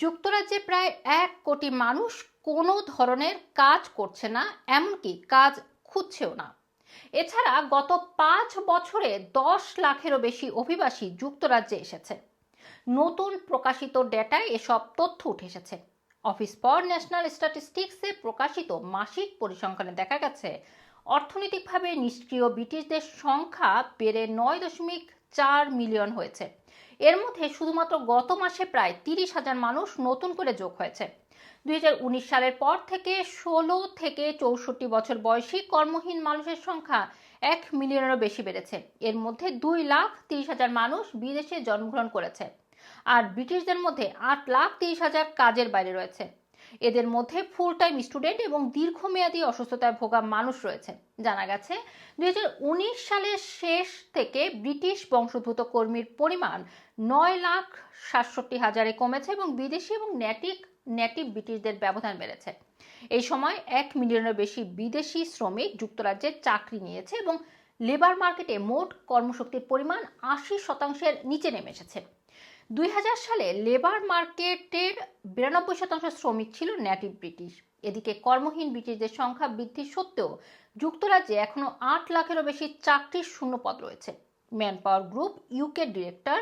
যুক্তরাজ্যে প্রায় এক কোটি মানুষ কোনো ধরনের কাজ করছে না, এমনকি কাজ খুঁজছেও না। এছাড়া গত পাঁচ বছরে দশ লাখেরও বেশি অভিবাসী যুক্তরাজ্যে এসেছে। নতুন প্রকাশিত ডেটায় এসব তথ্য উঠে এসেছে। অফিস ফর ন্যাশনাল স্ট্যাটিস্টিক্সে প্রকাশিত মাসিক পরিসংখ্যানে দেখা গেছে, অর্থনৈতিকভাবে নিষ্ক্রিয় ব্রিটিশদের সংখ্যা বেড়ে নয় দশমিক চার মিলিয়ন হয়েছে। এর মধ্যে শুধুমাত্র গত মাসে প্রায় তিরিশ হাজার মানুষ নতুন করে যোগ হয়েছে। দু হাজার উনিশ সালের পর থেকে ষোলো থেকে চৌষট্টি বছর বয়সী কর্মহীন মানুষের সংখ্যা এক মিলিয়নেরও বেশি বেড়েছে। এর মধ্যে দুই লাখ তিরিশ হাজার মানুষ বিদেশে জন্মগ্রহণ করেছে। আর ব্রিটিশদের মধ্যে আট লাখ তিরিশ হাজার কাজের বাইরে রয়েছে। এদের মধ্যে ফুল টাইম স্টুডেন্ট এবং দীর্ঘমেয়াদী অসুস্থতায় ভোগা মানুষ রয়েছে জানা গেছে দু হাজার উনিশ সালের শেষ থেকে ব্রিটিশ বংশোদ্ভূত কর্মীর পরিমাণ নয় লাখ সাতষট্টি হাজারে কমেছে এবং বিদেশি এবং ন্যাটিক নেটিভ ব্রিটিশদের ব্যবধান বেড়েছে। এই সময় এক মিলিয়নের বেশি বিদেশি শ্রমিক যুক্তরাজ্যে চাকরি নিয়েছে এবং লেবার মার্কেটে মোট কর্মশক্তির পরিমাণ আশি শতাংশের নিচে নেমে এসেছে। দুই হাজার সালে লেবার মার্কেটের বিরানব্বই শতাংশ শ্রমিক ছিল নেটিভ ব্রিটিশ এদিকে কর্মহীন ব্রিটিশদের সংখ্যা বৃদ্ধি সত্ত্বেও যুক্তরাজ্যে এখনও আট লাখেরও বেশি চাকরির শূন্যপদ রয়েছে। Manpower Group UK director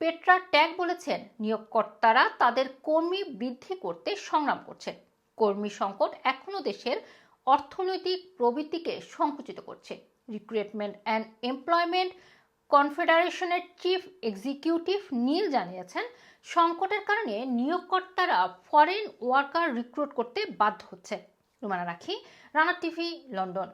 Petra Tag বলেছেন, নিয়োগকর্তারা তাদের কর্মী বৃদ্ধি করতে সংগ্রাম করছেন। কর্মী সংকট এখনও দেশের অর্থনৈতিক প্রবৃত্তিকে সংকুচিত করছে। রিক্রুটমেন্ট অ্যান্ড এমপ্লয়মেন্ট কনফেডারেশনের চিফ এক্সিকিউটিভ নীল জানিয়েছেন, সংকটের কারণে নিয়োগকর্তারা ফরেন ওয়ার্কার রিক্রুট করতে বাধ্য হচ্ছে। রুমানা রাখি, রানা টিভি, লন্ডন।